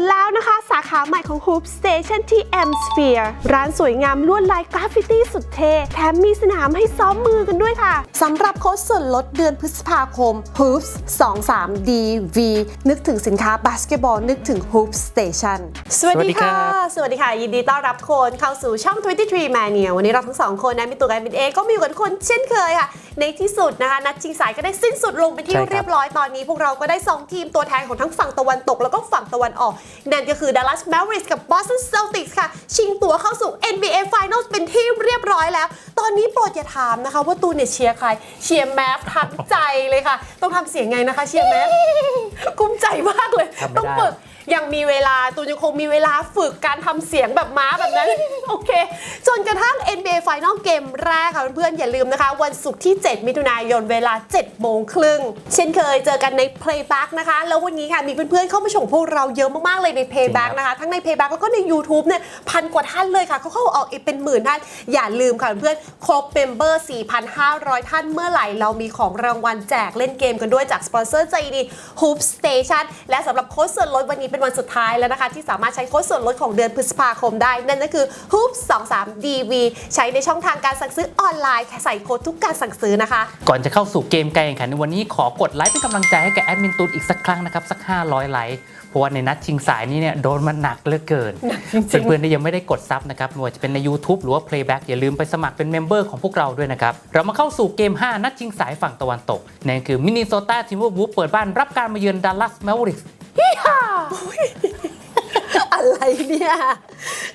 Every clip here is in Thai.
นแล้วนะคะาขาใหม่ของ Hoop Station ที่ M Sphere ร้านสวยงามลวดลายกราฟฟิตี้สุดเท่แถมมีสนามให้ซ้อมมือกันด้วยค่ะสำหรับโค้ดส่วนลดเดือนพฤษภาคม Hoops 23 DV นึกถึงสินค้าบาสเกตบอลนึกถึง Hoop Station สวัสดีค่ะ สวัสดีค่ะ ยินดีต้อนรับทุกคนเข้าสู่ช่อง 23 Mania วันนี้เราทั้งสองคนนะ มีตัวกันเป็นเอก็มีอยู่กับทุกคนเช่นเคยค่ะ ในที่สุดนะคะ นัดชิงสายก็ได้สิ้นสุดลงเป็นที่ใช่ครับเรียบร้อยตอนนี้ พวกเราก็ได้ 2 ทีมตัวแทนของทั้งฝั่งตะวันตกแล้วก็ฝั่งตะวันออกนั่นก็คือ Dallas Mavericks กับ Boston Celtics ค่ะ ชิงตั๋วเข้าสู่ NBA Finals เป็นที่เรียบร้อยแล้ว ตอนนี้โปรดอย่าถามนะคะ ว่าตูนเนี่ยเชียร์ใคร เชียร์แมฟทั้งใจเลยค่ะ ต้องทำเสียงไงนะคะ เชียร์แมฟกุ้มใจมากเลยทำไม่ได้ต้องฝึก ยังมีเวลาตูนยังคงมีเวลาฝึกการทำเสียงแบบม้าแบบนั้น โอเค จนกระทั่ง NBA Final เกมแรกค่ะเพื่อนๆอย่าลืมนะคะ วันศุกร์ที่ 7 มิถุนายนเวลา 7 โมงครึ่ง เช่นเคยเจอกันใน Playback นะคะ แล้ววันนี้ค่ะมีเพื่อนๆเข้ามาชมพวกเราเยอะมากๆเลยใน Playback นะคะ ทั้งใน Playback แล้วก็ใน YouTube เนี่ยพันกว่าท่านเลยค่ะเขาเข้าออกเป็นหมื่นท่านอย่าลืมค่ะเพื่อนๆครบเมมเบอร์ 4,500 ท่านเมื่อไหร่เรามีของรางวัลแจกเล่นเกมกันด้วยจากสปอนเซอร์ใจดี Hoop Station และสำหรับโค้ดส่วนลดวันนี้เป็นวันสุดท้ายแล้วนะคะ ที่สามารถใช้โค้ดส่วนลดของเดือนพฤษภาคมได้ นั่นก็คือ Hoop 23 DV ใช้ในช่องทางการสั่งซื้อออนไลน์แค่ใส่โค้ดทุกการสั่งซื้อนะคะ ก่อนจะเข้าสู่เกมการแข่งขันในวันนี้ขอกดไลค์เป็นกำลังใจให้กับแอดมินตูนอีกสักครั้งนะครับ สัก 500 ไลค์เพราะว่าในนัดชิงสายนี้เนี่ยโดนมันหนักเหลือเกินเพื่อนๆที่ยังไม่ได้กดซับนะครับไม่ว่าจะเป็นใน YouTube หรือว่า Playback อย่าลืมไปสมัครเป็นเมมเบอร์ของพวกเราด้วยนะครับเรามาเข้าสู่เกม 5 นัดชิงสายฝั่งตะวันตกนั่นคือมินนิโซตาทิมเวอร์วูฟเปิดบ้านรับการมาเยือนดัลลัสแมวริก 嘿哈！อะไรเนี่ย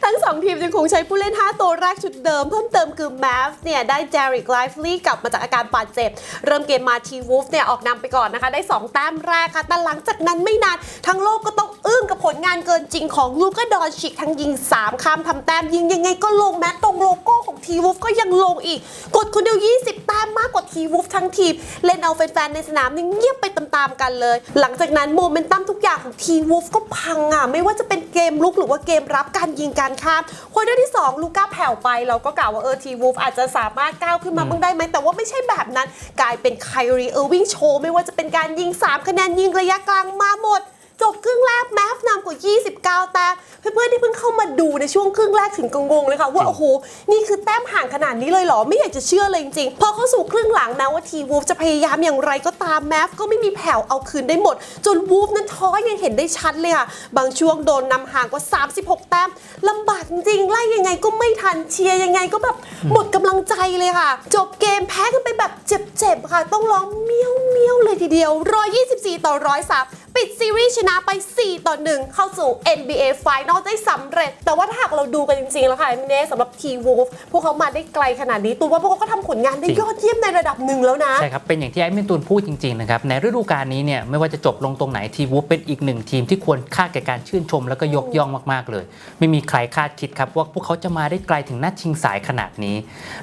ทั้งสองทีมยังคงใช้ผู้เล่น 5 ตัวแรกชุดเดิม เพิ่มเติมคือ m a v เนี่ย ได้ j a r e k Lively กลับมาจากอาการบาดเจ็บ เริ่มเกมมาทีวูฟเนี่ย ออกนำไปก่อนนะคะ ได้ 2 แต้มแรกค่ะ แต่หลังจากนั้นไม่นาน ทั้งโลกก็ต้องอึ้งกับผลงานเกินจริงของลูกาดอนชิก ทั้งยิง 3ข้ามทำแต้มยิงยังไงก็ลงแม้ตรงโลโก้ของทีวูฟก็ยังลงอีก กดคนเดียว 20 แต้มมากกว่าทีวูฟทั้งทีมเล่นเอาแฟนๆในสนามนี่เงียบไปตามๆกันเลย หลังจากนั้นโมเมนตัมทุกอย่างของทีวูฟก็พังอะไม่ว่าจะเป็นเกมลุกหรือว่าเกมรับการยิงการข้ามควอเตอร์ที่ 2 ลูก้าแผ่วไป เราก็กล่าวว่าเออทีวูฟอาจจะสามารถก้าวขึ้นมาบ้างได้ไหมแต่ว่าไม่ใช่แบบนั้น กลายเป็นไครีเออร์วิงโชว์ไม่ว่าจะเป็นการยิง 3 คะแนนยิงระยะกลางมาหมด จบครึ่งแรกแมฟนำกว่า 29 แต้มเพื่อนๆที่เพิ่งเข้ามาดูในช่วงครึ่งแรกถึงกังงเลยค่ะว่าโอ้โหนี่คือแต้มห่างขนาดนี้เลยเหรอไม่อยากจะเชื่อเลยจริงๆพอเข้าสู่ครึ่งหลังแม้ว่าทีวูฟจะพยายามอย่างไรก็ตามแมฟก็ไม่มีแผ่วเอาคืนได้หมด จนวูฟนั้นท้อยังเห็นได้ชัดเลยค่ะบางช่วงโดนนำห่างกว่า 36 แต้มลำบากจริงไล่ยังไงก็ไม่ทันเชียร์ยังไงก็แบบหมดกำลังใจเลยค่ะ จบเกมแพ้กันไปแบบเจ็บๆค่ะ ต้องร้องเมี้ยวเมี้ยวเลยทีเดียว 124 ต่อ103ปิดซีรีส์ชนะไป 4 ต่อ 1 เข้าสู่ NBA Final ได้สำเร็จ แต่ว่าถ้าหากเราดูกันจริงๆ แล้วค่ะมิเน่สำหรับทีวูฟพวกเขามาได้ไกลขนาดนี้ตัวว่าพวกเขาก็ทำผลงานได้จริงยอดเยี่ยมในระดับหนึ่งแล้วนะ ใช่ครับ เป็นอย่างที่แอดมินตูนพูดจริง ๆ นะครับ ในฤดูกาลนี้เนี่ยไม่ว่าจะจบลงตรงไหนทีวูฟเป็นอีกหนึ่งทีมที่ควรค่าแก่การชื่นชม แล้วก็ยกย่องมากๆเลย ไม่มีใครคาดคิดครับว่าพวกเขาจะมาได้ไกลถึงนัดชิงสายขนาดนี้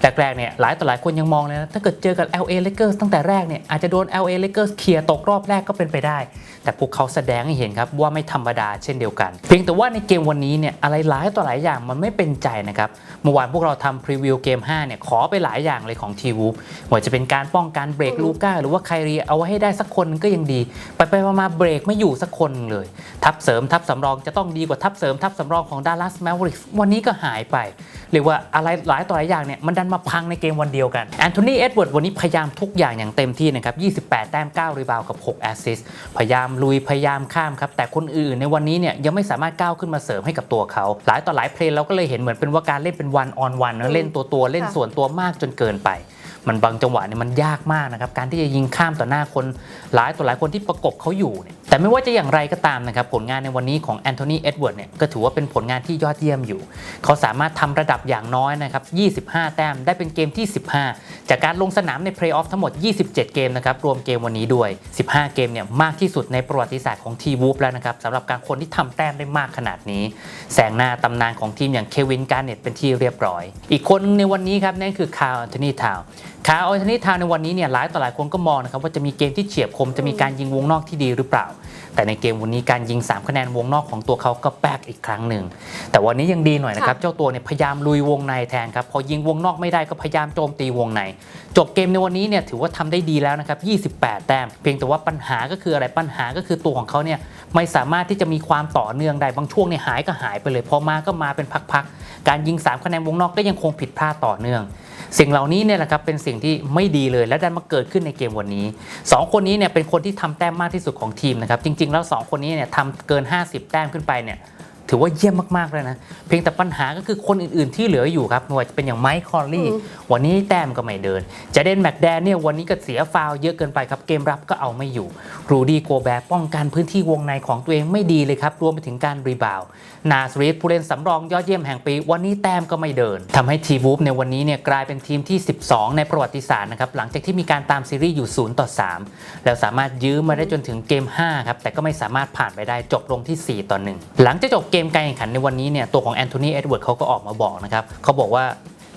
แรกๆเนี่ยหลายต่อหลายคนยังมองเลยนะถ้าเกิดเจอกับ LA Lakers ตั้งแต่แรกเนี่ยอาจจะโดน LA Lakers เคลียร์ตกรอบแรกก็เป็นไปได้ แต่พวกเขาแสดงให้เห็นครับว่าไม่ธรรมดาเช่นเดียวกัน เพียงแต่ว่าในเกมวันนี้เนี่ยอะไรหลายต่อหลายอย่างมันไม่เป็นใจนะครับเมื่อวานพวกเราทำพรีวิวเกม5เนี่ยขอไปหลายอย่างเลยของทีวูฟว่าจะเป็นการป้องกันเบรกลูก้าหรือว่าใครเรียเอาไว้ให้ได้สักคนก็ยังดี ไปไปมาเบรกไม่อยู่สักคนเลย ทับเสริมทับสำรองจะต้องดีกว่าทับเสริมทับสำรองของดัลลัสแมวริกวันนี้ก็หายไปเรียกว่าอะไรหลายต่อหลายอย่างเนี่ยมันดันมาพังในเกมวันเดียวกันแอนโทนีเอ็ดเวิร์ดวันนี้พยายามทุกอย่างอย่างเต็มที่นะครับ28 แต้ม9รีบาวกับ 6 แอสซิสพยายามลุยพยายามข้ามครับแต่คนอื่นในวันนี้เนี่ยยังไม่สามารถก้าวขึ้นมาเสริมให้กับตัวเขา หลายต่อหลายเพลงเราก็เลยเห็นเหมือนเป็นว่าการเล่นเป็นวันออนวันเล่นตัวตัวเล่นส่วนตัวมากจนเกินไป มันบางจังหวะเนี่ยมันยากมากนะครับการที่จะยิงข้ามต่อหน้าคนหลายต่อหลายคนที่ประกบเขาอยู่เนี่ยแต่ไม่ว่าจะอย่างไรก็ตามนะครับผลงานในวันนี้ของแอนโทนีเอ็ดเวิร์ดเนี่ยก็ถือว่าเป็นผลงานที่ยอดเยี่ยมอยู่ เขาสามารถทำระดับอย่างน้อยนะครับ 25 แต้มได้เป็นเกมที่ 15 จากการลงสนามในเพลย์ออฟทั้งหมด 27 เกมนะครับรวมเกมวันนี้ด้วย 15 เกมเนี่ยมากที่สุดในประวัติศาสตร์ของทีวูฟแล้วนะครับสำหรับการคนที่ทำแต้มได้มากขนาดนี้ แสงหน้าตำนานของทีมอย่างเควินการ์เน็ตเป็นที่เรียบร้อย อีกคนในวันนี้ครับนั่นคือคาร์ลแอนโทนีทาวคาร์ลแอนโทนีทาวในวันนี้เนี่ยหลายต่อหลายคนก็มองนะครับว่าจะมีเกมที่เฉียบคมจะมีการยิงวงนอกที่ดีหรือเปล่า แต่ในเกมวันนี้การยิง 3 คะแนนวงนอกของตัวเขาก็แป๊กอีกครั้งหนึ่ง แต่วันนี้ยังดีหน่อยนะครับค่ะเจ้าตัวเนี่ยพยายามลุยวงในแทนครับ พอยิงวงนอกไม่ได้ก็พยายามโจมตีวงใน จบเกมในวันนี้เนี่ยถือว่าทำได้ดีแล้วนะครับ 28 แต้ม เพียงแต่ว่าปัญหาก็คืออะไรปัญหาก็คือตัวของเขาเนี่ยไม่สามารถที่จะมีความต่อเนื่องได้บางช่วงเนี่ยหายก็หายไปเลยพอมาก็มาเป็นพักๆการยิง 3 คะแนนวงนอกก็ยังคงผิดพลาดต่อเนื่อง สิ่งเหล่านี้เนี่ยแหละครับเป็นสิ่งที่ไม่ดีเลยและดันมาเกิดขึ้นในเกมวันนี้ 2 คนนี้เนี่ยเป็นคนที่ทำแต้มมากที่สุดของทีมนะครับจริง ๆ แล้ว 2 คนนี้เนี่ยทำเกิน 50 แต้มขึ้นไปเนี่ยถือว่าเยี่ยมมากๆเลยนะ เพียงแต่ปัญหาก็คือคนอื่นๆที่เหลืออยู่ครับไม่ว่าจะเป็นอย่างไมค์คอลลี่วันนี้แต้มก็ไม่เดินเจเดนแมกแดนเนี่ยวันนี้ก็เสียฟาวล์เยอะเกินไปครับ เกมรับก็เอาไม่อยู่ รูดี้โกแบร์ป้องกันพื้นที่วงในของตัวเองไม่ดีเลยครับ รวมไปถึงการรีบาวด์ นาสรีดผู้เล่นสำรองยอดเยี่ยมแห่งปี วันนี้แต้มก็ไม่เดินทำให้ทีวูฟในวันนี้เนี่ยกลายเป็นทีมที่ 12 ในประวัติศาสตร์นะครับหลังจากที่มีการตามซีรีส์อยู่ 0 ต่อ 3 แล้วสามารถยื้อมาได้จนถึงเกม 5 ครับ แต่ก็ไม่สามารถผ่านไปได้จบลงที่ 4 ต่อ 1 หลังจากจบเกมการแข่งขันในวันนี้เนี่ยตัวของแอนโทนีเอ็ดเวิร์ดเขาก็ออกมาบอกนะครับเขาบอกว่า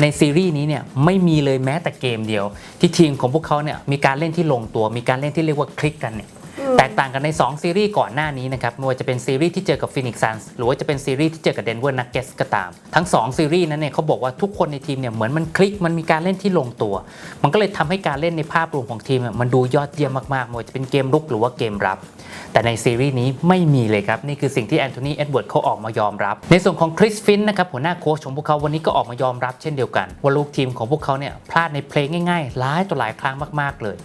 ในซีรีส์นี้เนี่ยไม่มีเลยแม้แต่เกมเดียว ที่ทีมของพวกเขาเนี่ยมีการเล่นที่ลงตัว มีการเล่นที่เรียกว่าคลิกกันเนี่ย แตกต่างกันใน 2 ซีรีส์ก่อนหน้านี้นะครับไม่ว่าจะเป็นซีรีส์ที่เจอกับ Phoenix Suns หรือว่าจะเป็นซีรีส์ที่เจอกับ Denver Nuggets ก็ตาม ทั้ง 2 ซีรีส์นั้นเนี่ยเขาบอกว่าทุกคนในทีมเนี่ยเหมือนมันคลิกมันมีการเล่นที่ลงตัว มันก็เลยทำให้การเล่นในภาพรวมของทีมมันดูยอดเยี่ยมมากๆไม่ว่าจะเป็นเกมรุกหรือว่าเกมรับ แต่ในซีรีส์นี้ไม่มีเลยครับนี่คือสิ่งที่แอนโทนีเอ็ดเวิร์ดเขาออกมายอมรับ ในส่วนของคริสฟินนะครับหัวหน้าโค้ชของพวกเขาวันนี้ก็ออกมายอมรับเช่นเดียวกันว่าลูกทีมของพวกเขาเนี่ยพลาดในเพลงง่ายๆหลายต่อหลายครั้งมากๆเลย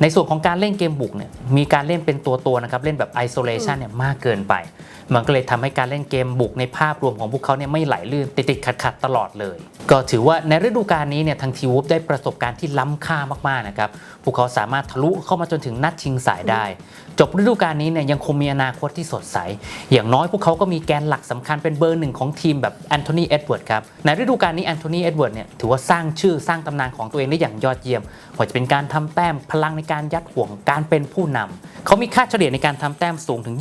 ในส่วนของการเล่นเกมบุกเนี่ยมีการเล่นเป็นตัวตัวนะครับเล่นแบบไอโซเลชันเนี่ยมากเกินไป มันก็เลยทำให้การเล่นเกมบุกในภาพรวมของพวกเขาเนี่ยไม่ไหลลื่นติดติดขัดขัดๆตลอดเลย ก็ถือว่าในฤดูกาลนี้เนี่ยทางทีวูฟได้ประสบการณ์ที่ล้ำค่ามากๆนะครับพวกเขาสามารถทะลุเข้ามาจนถึงนัดชิงสายได้ จบฤดูกาลนี้เนี่ยยังคงมีอนาคตที่สดใส อย่างน้อยพวกเขาก็มีแกนหลักสำคัญเป็นเบอร์หนึ่งของทีมแบบแอนโทนีเอ็ดเวิร์ดครับในฤดูกาลนี้แอนโทนีเอ็ดเวิร์ดเนี่ยถือว่าสร้างชื่อสร้างตำนานของตัวเองได้อย่างยอดเยี่ยมว่าจะเป็นการทำแต้มพลังในการยัดห่วงการเป็นผู้นำเขามีค่าเฉลี่ยในการทำแต้มสูงถึง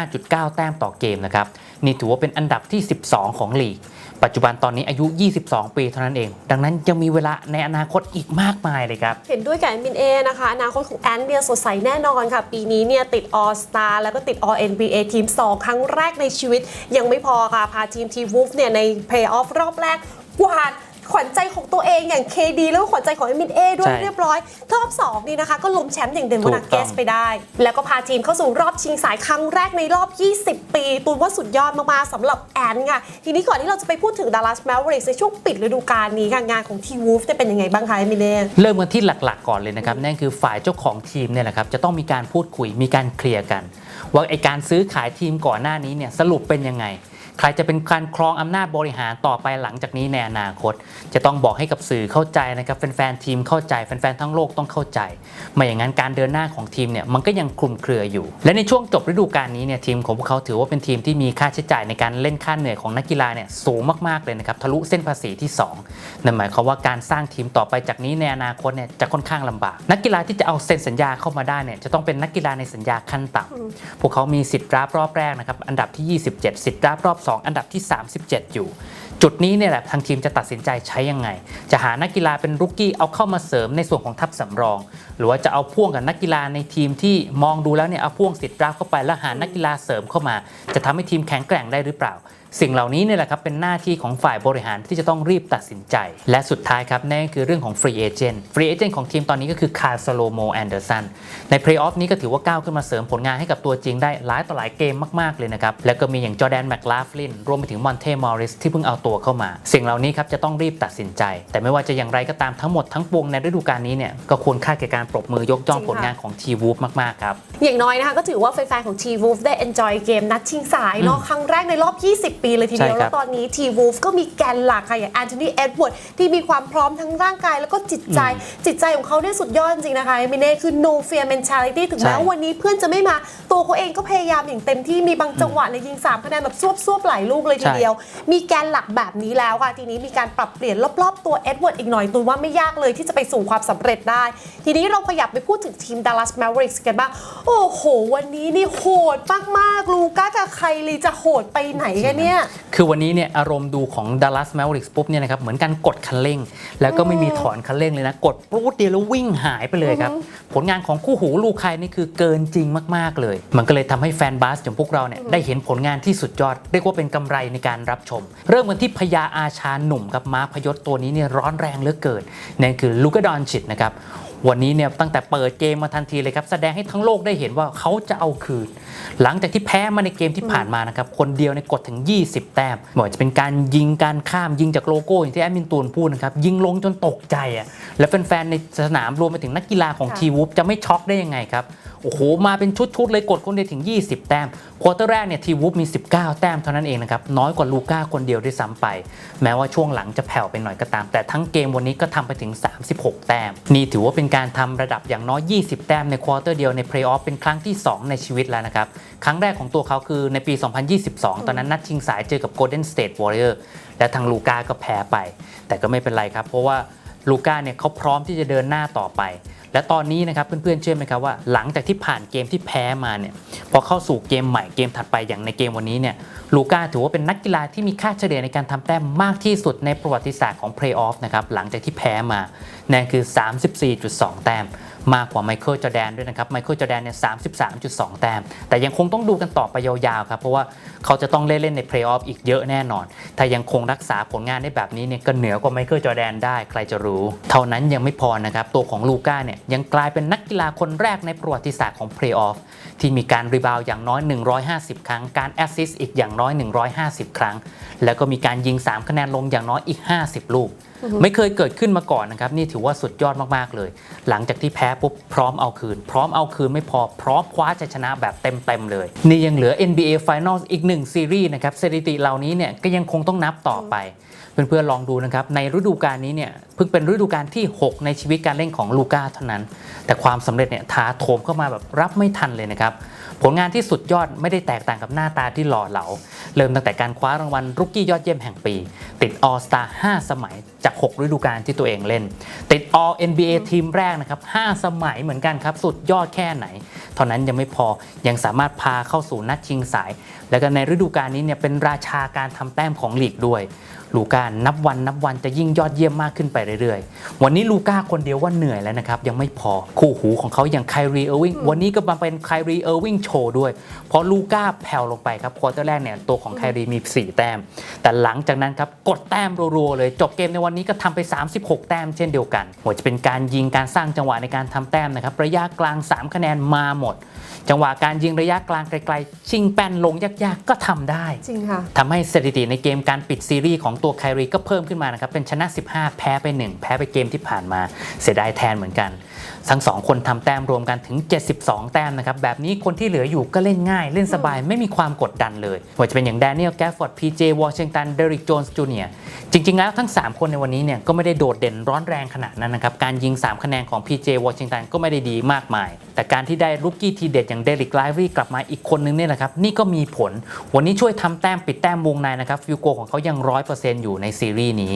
25.9 แต้มต่อเกมนะครับ นี่ถือว่าเป็นอันดับที่ 12 ของลีก ปัจจุบันตอนนี้อายุ 22 ปีเท่านั้นเอง ดังนั้นยังมีเวลาในอนาคตอีกมากมายเลยครับ เห็นด้วยกับแอนมินเอนะคะ อนาคตของแอนเนี่ยสดใสแน่นอนค่ะ ปีนี้เนี่ยติด All Star แล้วก็ติด All NBA ทีม 2 ครั้งแรกในชีวิต ยังไม่พอค่ะ พาทีมทีวูฟเนี่ยใน Playoff รอบแรกกวาด ขวัญใจของตัวเองอย่าง KD แล้วก็ขวัญใจของแอนมินเอด้วยใช่เรียบร้อยรอบ2นี่นะคะ ก็ล้มแชมป์อย่างเดนเวอถูร์กนักเกต้สองไปได้ แล้วก็พาทีมเข้าสู่รอบชิงสายครั้งแรกในรอบ 20 ปี ตูนว่าสุดยอดมากๆสำหรับแอนค่ะ ทีนี้ก่อนที่เราจะไปพูดถึง Dallas Mavericks ในช่วงปิดฤดูกาลนี้ค่ะงานของทีวูฟจะเป็นยังไงบ้างคะแอนมินเอ เริ่มกันที่หลักๆก่อนเลยนะครับ นั่นคือฝ่ายเจ้าของทีมเนี่ยแหละครับจะต้องมีการพูดคุยมีการเคลียร์กัน ว่าไอการซื้อขายทีมก่อนหน้านี้เนี่ยสรุปเป็นยังไง ใครจะเป็นการครองอำนาจบริหารต่อไปหลังจากนี้ในอนาคต จะต้องบอกให้กับสื่อเข้าใจนะครับแฟนๆทีมเข้าใจแฟนๆทั้งโลกต้องเข้าใจ ไม่อย่างนั้นการเดินหน้าของทีมเนี่ยมันก็ยังคลุมเครืออยู่ และในช่วงจบฤดูกาลนี้เนี่ยทีมของพวกเขาถือว่าเป็นทีมที่มีค่าใช้จ่ายในการเล่นค่าเหนื่อยของนักกีฬาเนี่ยสูงมากๆเลยนะครับทะลุเส้นภาษีที่ 2 นั่นหมายความว่าการสร้างทีมต่อไปจากนี้ในอนาคตเนี่ยจะค่อนข้างลำบาก นักกีฬาที่จะเอาเซ็นสัญญาเข้ามาได้เนี่ยจะต้องเป็นนักกีฬาในสัญญาขั้นต่ำพวกเขามีสิทธิ์รับรอบแรกนะครับอันดับที่ 27 สิทธิ์รับรอบ2 อันดับที่ 37 อยู่ จุดนี้เนี่ยแหละทางทีมจะตัดสินใจใช้ยังไง จะหานักกีฬาเป็นรุกกี้เอาเข้ามาเสริมในส่วนของทัพสำรอง หรือว่าจะเอาพ่วงกับนักกีฬาในทีมที่มองดูแล้วเนี่ยเอาพ่วงสิทธิ์รับเข้าไปแล้วหานักกีฬาเสริมเข้ามา จะทำให้ทีมแข็งแกร่งได้หรือเปล่า สิ่งเหล่านี้เนี่ยแหละครับเป็นหน้าที่ของฝ่ายบริหารที่จะต้องรีบตัดสินใจ และสุดท้ายครับนั่นคือเรื่องของฟรีเอเจนต์ฟรีเอเจนต์ของทีมตอนนี้ก็คือคาร์โซโลโมแอนเดอร์สันในเพลย์ออฟนี้ก็ถือว่าก้าวขึ้นมาเสริมผลงานให้กับตัวจริงได้หลายต่อหลายเกมมากๆเลยนะครับแล้วก็มีอย่างจอแดนแมคลาฟลินรวมไปถึงมอนเทมอริสที่เพิ่งเอาตัวเข้ามา สิ่งเหล่านี้ครับจะต้องรีบตัดสินใจ แต่ไม่ว่าจะอย่างไรก็ตามทั้งหมดทั้งปวงในฤดูกาลนี้เนี่ยก็ควรค่าแก่การปรบมือยกย่องผลงานของทีวูฟมากๆครับอย่างน้อยนะคะก็ถือว่าแฟนๆของ T-Wolf ได้ enjoy เกมนัดชิงสายเนาะครั้งแรกในรอบ 20ปีเลยทีเดียว ใช่ครับแล้วตอนนี้ T-Wolf ก็มีแกนหลักค่ะอย่างแอนโทนีเอ็ดเวิร์ดที่มีความพร้อมทั้งร่างกายแล้วก็จิตใจ จิตใจของเขาเนี่ยสุดยอดจริงๆนะคะมิเน่คือ no fear mentality ถึงแม้ใช่ว่าวันนี้เพื่อนจะไม่มา ตัวเขาเองก็พยายามอย่างเต็มที่มีบางจังหวะในยยิง3คะแนนแบบซวบๆหลายลูกเลยทีเดียว มีแกนหลักแบบนี้แล้วค่ะ ทีนี้มีการปรับเปลี่ยนรอบๆตัวเอ็ดเวิร์ดอีกหน่อยตูนว่าไม่ยากเลยที่จะไปสู่ความสำเร็จได้ ทีนี้เราขยับไปพูดถึงทีม Dallas Mavericks กันบ้าง โอ้โห วันนี้นี่โหดมากๆ ลูก้ากับใครลีจะโหดไปไหนกันเนี่ยเนี่ยคือวันนี้เนี่ยอารมณ์ดูของ Dallas Mavericks ปุ๊บเนี่ยนะครับเหมือนการกดคันเร่ง แล้วก็ไม่มีถอนคันเร่งเลยนะ กดปุ๊บเดียวแล้ววิ่งหายไปเลยครับ ผลงานของคู่หูลูกใครนี่คือเกินจริงมาก ๆ เลย มันก็เลยทำให้แฟนบาสอย่างพวกเราเนี่ยได้เห็นผลงานที่สุดยอด เรียกว่าเป็นกำไรในการรับชม เริ่มกันที่พญาอาชาหนุ่มครับม้าพยศตัวนี้เนี่ยร้อนแรงเหลือเกินนั่นคือลูกาดอนชิตนะครับ วันนี้เนี่ยตั้งแต่เปิดเกมมาทันทีเลยครับแสดงให้ทั้งโลกได้เห็นว่าเขาจะเอาคืน หลังจากที่แพ้มาในเกมที่ผ่านมานะครับคนเดียวในยกดถึง 20 แต้มไม่ว่าจะเป็นการยิงการข้ามยิงจากโลโก้อย่างที่แอดมินตูนพูดนะครับยิงลงจนตกใจอะและแฟนๆในสนามรวมไปถึงนักกีฬาของค่ะทีวูฟจะไม่ช็อกได้ยังไงครับ โอ้โห มาเป็นชุด ๆ เลยกดคนเดียวถึง 20 แต้มควอเตอร์แรกเนี่ยทีวูฟมี 19 แต้มเท่านั้นเองนะครับ น้อยกว่าลูก้าคนเดียวด้วยซ้ำไป แม้ว่าช่วงหลังจะแผ่วไปหน่อยก็ตาม แต่ทั้งเกมวันนี้ก็ทำไปถึง 36 แต้ม นี่ถือว่าเป็นการทำระดับอย่างน้อย 20 แต้มในควอเตอร์เดียวในเพลย์ออฟเป็นครั้งที่ 2 ในชีวิตแล้วนะครับ ครั้งแรกของตัวเขาคือในปี 2022 ตอนนั้นนัดชิงสายเจอกับ Golden State Warrior และทางลูก้าก็แพ้ไป แต่ก็ไม่เป็นไรครับเพราะว่า ลูก้าเนี่ยเขาพร้อมที่จะเดินหน้าต่อไป และตอนนี้นะครับเพื่อนๆเชื่อไหมครับว่า หลังจากที่ผ่านเกมที่แพ้มาเนี่ยพอเข้าสู่เกมใหม่เกมถัดไปอย่างในเกมวันนี้เนี่ยลูก้าถือว่าเป็นนักกีฬาที่มีค่าเฉลี่ยในการทำแต้มมากที่สุดในประวัติศาสตร์ของเพลย์ออฟนะครับหลังจากที่แพ้มานั่นคือ 34.2 แต้ม มากกว่าไมเคิลจอแดนด้วยนะครับไมเคิลจอแดนเนี่ย33.2 แต้ม แต่ยังคงต้องดูกันต่อไปยาวๆครับ เพราะว่าเขาจะต้องเล่นเล่นในเพลย์ออฟอีกเยอะแน่นอน ถ้ายังคงรักษาผลงานได้แบบนี้เนี่ยก็เหนือกว่าไมเคิลจอแดนได้ใครจะรู้ เท่านั้นยังไม่พอนะครับ ตัวของลูก้าเนี่ยยังกลายเป็นนักกีฬาคนแรกในประวัติศาสตร์ของเพลย์ออฟ ที่มีการรีบาวด์อย่างน้อย 150 ครั้ง การแอสซิสต์อีกอย่างน้อย 150 ครั้ง แล้วก็มีการยิง 3 คะแนนลงอย่างน้อยอีก 50 ลูก ไม่เคยเกิดขึ้นมาก่อนนะครับ นี่ถือว่าสุดยอดมากๆเลย หลังจากที่แพ้ปุ๊บพร้อมเอาคืน พร้อมเอาคืนไม่พอพร้อมคว้าชัยชนะแบบเต็มๆเลย นี่ยังเหลือ NBA Finals อีกหนึ่งซีรีส์นะครับสถิติเหล่านี้เนี่ยก็ยังคงต้องนับต่อไป เพื่อนๆลองดูนะครับ ในฤดูกาลนี้เนี่ยเพิ่งเป็นฤดูกาลที่ 6 ในชีวิตการเล่นของลูก้าเท่านั้น แต่ความสำเร็จเนี่ยถาโถมเข้ามาแบบรับไม่ทันเลยนะครับ ผลงานที่สุดยอดไม่ได้แตกต่างกับหน้าตาที่หล่อเหลา เริ่มตั้งแต่การคว้ารางวัลรุกกี้ยอดเยี่ยมแห่งปี ติด All Star 5สมัยจาก 6 ฤดูกาลที่ตัวเองเล่น ติด All NBA ทีมแรกนะครับ5สมัยเหมือนกันครับสุดยอดแค่ไหน เท่านั้นยังไม่พอยังสามารถพาเข้าสู่นัดชิงสาย แล้วก็ในฤดูกาลนี้เนี่ยเป็นราชาการทำแต้มของลีกด้วย ลูก้านับวันนับวันจะยิ่งยอดเยี่ยมมากขึ้นไปเรื่อยๆ วันนี้ลูก้าคนเดียวว่าเหนื่อยแล้วนะครับ ยังไม่พอคู่หูของเขาอย่างไครีเออร์วิงวันนี้ก็มาเป็นไครีเออร์วิงโชว์ด้วย เพราะลูก้าแผ่วลงไปครับควอเตอร์แรกเนี่ยตัวของไครีมี 4 แต้ม แต่หลังจากนั้นครับกดแต้มรัวๆเลย จบเกมในวันนี้ก็ทำไป 36 แต้มเช่นเดียวกันว่าจะเป็นการยิงการสร้างจังหวะในการทำแต้มนะครับระยะกลาง 3 คะแนนมาหมด จังหวะการยิงระยะกลางไกลๆ ชิงแป้นลงยากๆ ก็ทำได้ จริงค่ะทำให้สถิติในเกมการปิดซีรีส์ของตัวไครีก็เพิ่มขึ้นมานะครับ เป็นชนะ 15 แพ้ไป 1 แพ้ไปเกมที่ผ่านมา เสียดายแทนเหมือนกัน ทั้งสองคนทำแต้มรวมกันถึง 72 แต้มนะครับแบบนี้คนที่เหลืออยู่ก็เล่นง่าย เล่นสบายไม่มีความกดดันเลยว่าจะเป็นอย่างแดเนียลแกฟฟอร์ดพีเจวอชิงตันเดริกโจนส์จูเนียจริง ๆ แล้วทั้ง 3 คนในวันนี้เนี่ยก็ไม่ได้โดดเด่นร้อนแรงขนาดนั้นนะครับการยิง 3 คะแนนของ PJ วอชิงตันก็ไม่ได้ดีมากมาย แต่การที่ได้ลูกกี้ทีเด็ดอย่างเดริกไลฟรีกลับมาอีกคนนึงเนี่ยแหละครับนี่ก็มีผล วันนี้ช่วยทำแต้มปิดแต้มวงในนะครับฟิวโกของเขายัง100%อร์เซ็นต์อยู่ในซีรีส์นี้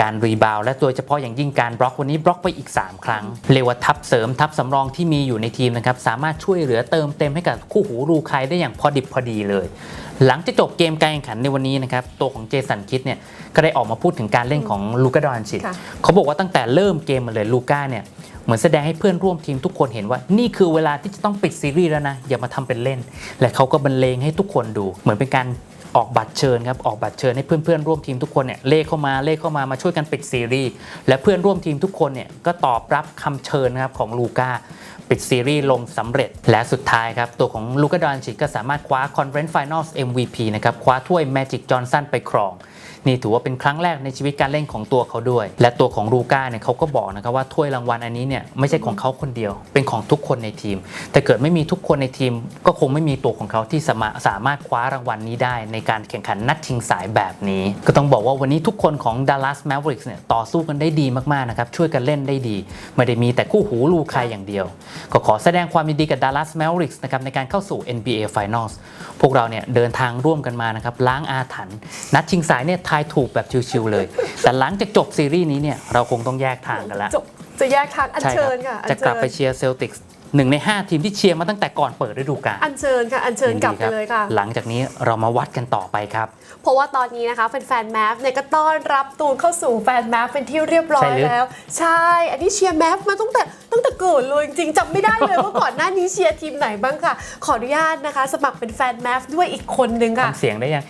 การรีบาวและโดยเฉพาะอย่างยิ่งการบล็อกวันนี้บล็อกไปอีก 3 ครั้งเรียกว่าทับเสริมทับสำรองที่มีอยู่ในทีมนะครับสามารถช่วยเหลือเติมเต็มให้กับคู่หูรูใครได้อย่างพอดิบพอดีเลย หลังจากจบเกมการแข่งขันในวันนี้นะครับตัวของเจสันคิดเนี่ยก็ได้ออกมาพูดถึงการเล่นของลูกาดอนชิตค่ะเขาบอกว่าตั้งแต่เริ่มเกมมาเลยลูก้าเนี่ยเหมือนแสดงให้เพื่อนร่วมทีมทุกคนเห็นว่า นี่คือเวลาที่จะต้องปิดซีรีส์แล้วนะ อย่ามาทำเป็นเล่น และเขาก็บรรเลงให้ทุกคนดู เหมือนเป็นการ ออกบัตรเชิญครับออกบัตรเชิญให้เพื่อนๆร่วมทีมทุกคนเนี่ยเลขเข้ามาเลขเข้ามามาช่วยกันปิดซีรีส์และเพื่อนร่วมทีมทุกคนเนี่ยก็ตอบรับคำเชิญนะครับของลูก้าปิดซีรีส์ลงสำเร็จและสุดท้ายครับ ตัวของลูกาดอนชิตก็สามารถคว้า Conference Finals MVP นะครับ คว้าถ้วย Magic Johnson ไปครอง นี่ถือว่าเป็นครั้งแรกในชีวิตการเล่นของตัวเขาด้วย และตัวของลูก้าเนี่ยเขาก็บอกนะครับว่าถ้วยรางวัลอันนี้เนี่ยไม่ใช่ของเขาคนเดียว เป็นของทุกคนในทีม แต่เกิดไม่มีทุกคนในทีม ก็คงไม่มีตัวของเขาที่สามารถสามารถคว้ารางวัลนี้ได้ในการแข่งขันนัดชิงสายแบบนี้ ก็ต้องบอกว่าวันนี้ทุกคนของ Dallas Mavericks เนี่ยต่อสู้กันได้ดีมากๆนะครับช่วยกันเล่นได้ดี ไม่ได้มีแต่คู่หูลูใครอย่างเดียว ก็ขอแสดงความยินดีกับ Dallas Mavericks นะครับในการเข้าสู่ NBA Finals พวกเราเนี่ยเดินทางร่วมกันมานะครับล้างอาถรรพ์นัดชิงสายเนี่ยทายถูกแบบชิวๆเลย แต่หลังจากจบซีรีส์นี้เนี่ยเราคงต้องแยกทางกันละจบจะแยกทางอัญใช่คเชิรัญค่ะอัญจะเชิญกลับไปเชียร์เซลติกส์หนึ่งใน 5 ทีมที่เชียร์มาตั้งแต่ก่อนเปิดฤดูกาลอัญเชิญค่ะ อัญเชิญกลับไปนดีรับเลยค่ะ หลังจากนี้เรามาวัดกันต่อไปครับ เพราะว่าตอนนี้นะคะแฟนๆแมฟเนี่ยก็ต้อนรับตูนเข้าสู่แฟนแมฟเป็นที่เรียบร้อยใช่หรือแล้ว ใช่ อันนี้เชียร์แมฟมาตั้งแต่ตั้งแต่เกิดเลยจริงๆจำไม่ได้เลยว่าก่อนหน้านี้เชียร์ทีมไหนบ้างค่ะ ขออนุญาตนะคะ สมัครเป็นแฟนแมฟด้วยอีกคนนึงค่ะทำเสียงได้ยัง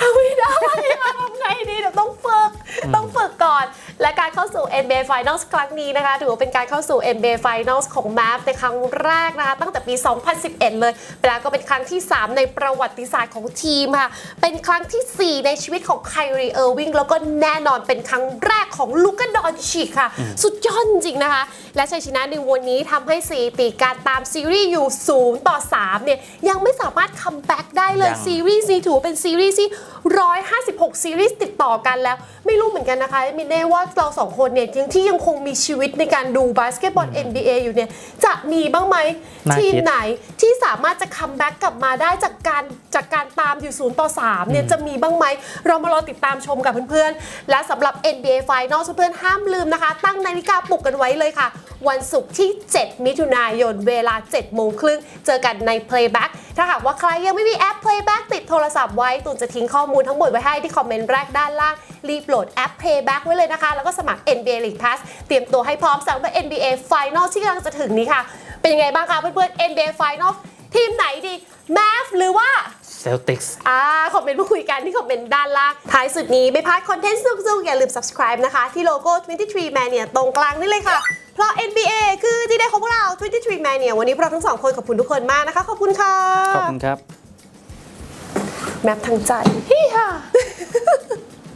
ทำไม่ได้ และการเข้าสู่ NBA Finals ครั้งนี้นะคะ ถือว่าเป็นการเข้าสู่ NBA Finals ของ MAV ในครั้งแรกนะคะ ตั้งแต่ปี 2011 เลยแล้วก็เป็นครั้งที่ 3 ในประวัติศาสตร์ของทีมค่ะ เป็นครั้งทีสี่4 ในชีวิตของไครีเออร์วิงแล้วก็แน่นอนเป็นครั้งแรกของลูกาดอนชิกค่ะ สุดยอดจริงๆนะคะ และชัยชนะในวันนี้ทำให้สถิติการตามซีรีส์อยู่0ต่อ3เนี่ยยังไม่สามารถคัมแบ็กได้เลยยัง ซีรีส์นี้ถือว่าเป็นซีรีส์ที่ 156 ซีรีส์ติดต่อกันแล้ว ไม่รู้เหมือนกันนะคะมินเน่ว่าเราสองคนเนี่ยยังที่ยังคงมีชีวิตในการดูบาสเกตบอล NBA อยู่เนี่ยจะมีบ้างไหมน่าคิด ทีมไหนที่สามารถจะคัมแบ็กกลับมาได้จากการจากการตามอยู่0ต่อ3เนี่ยจะมีบ้างไหม เรามารอติดตามชมกับเพื่อนๆ และสำหรับ NBA Final เพื่อนๆห้ามลืมนะคะ ตั้งนาฬิกาปลุกกันไว้เลยค่ะวันศุกร์ที่ 7 มิถุนายนเวลา 7 โมงครึ่ง เจอกันใน Playback ถ้าหากว่าใครยังไม่มีแอป Playback ติดโทรศัพท์ไว้ตูนจะทิ้งข้อมูลทั้งหมดไว้ให้ที่คอมเมนต์แรกด้านล่าง รีบโหลดแอป Playback ไว้เลยนะคะ แล้วก็สมัคร NBA League Pass เตรียมตัวให้พร้อมสำหรับ NBA Final ที่กำลังจะถึงนี้ค่ะ เป็นยังไงบ้างคะเพื่อนๆ NBA Final ทีมไหนดี Mav หรือว่าเซลติกส์อ่า คอมเมนต์มาคุยกันที่คอมเมนต์ด้านล่าง ท้ายสุดนี้ไม่พลาดคอนเทนต์สุกๆอย่าลืม subscribe นะคะ ที่โลโก้ 23 Mania ตรงกลางนี่เลยค่ะ เพราะ NBA คือที่ได้ของพวกเรา23 Mania วันนี้พวกเราทั้งสองคนขอบคุณทุกคนมากนะคะ ขอบคุณค่ะ ขอบคุณครับ แมปทางใจฮิฮ่า